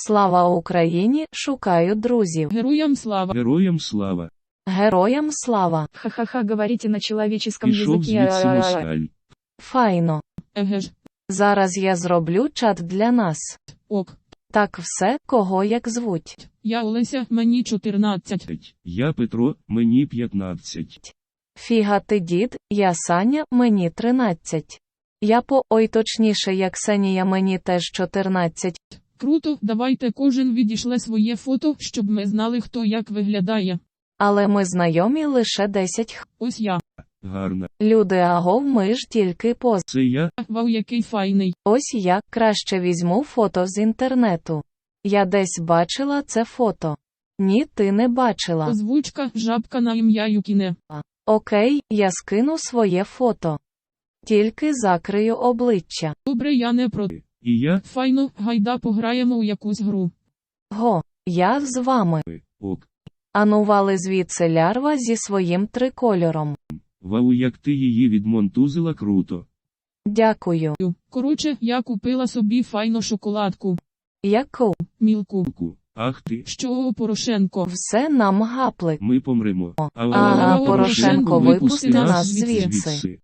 Слава Україні! Шукаю друзів. Героям слава. Героям слава. Героям слава! Ха-ха-ха, говорите на человеческом Пішов языке. звідси а-а-а. Файно. Еге ж. Зараз я зроблю чат для нас. Ок. Так все, кого як звуть. Я Олеся, мені 14. Я Петро, мені 15. Фіга ти дід, я Саня, мені 13. Я по ой точніше, як Ксенія, мені теж 14. Круто, давайте кожен відійшле своє фото, щоб ми знали, хто як виглядає. Але ми знайомі лише 10 х. Ось я. Гарна. Люди агов ми ж тільки поз. Це я, Вау, який файний. Ось я краще візьму фото з інтернету. Я десь бачила це фото. Ні, ти не бачила. Озвучка, жабка на ім'я Юкіне. Окей, я скину своє фото. Тільки закрию обличчя. Добре, я не проти. І я, Файно, гайда пограємо у якусь гру. Го, я з вами. ок. Анували звідси лярва зі своїм трикольором. Вау, як ти її відмонтузила круто. Дякую. Коротше, я купила собі файну шоколадку. Яку? Мілку. Ку. Ах ти, Що, Порошенко? Все нам гаплик. ми помремо. Ага, Порошенко, випусти нас звідси.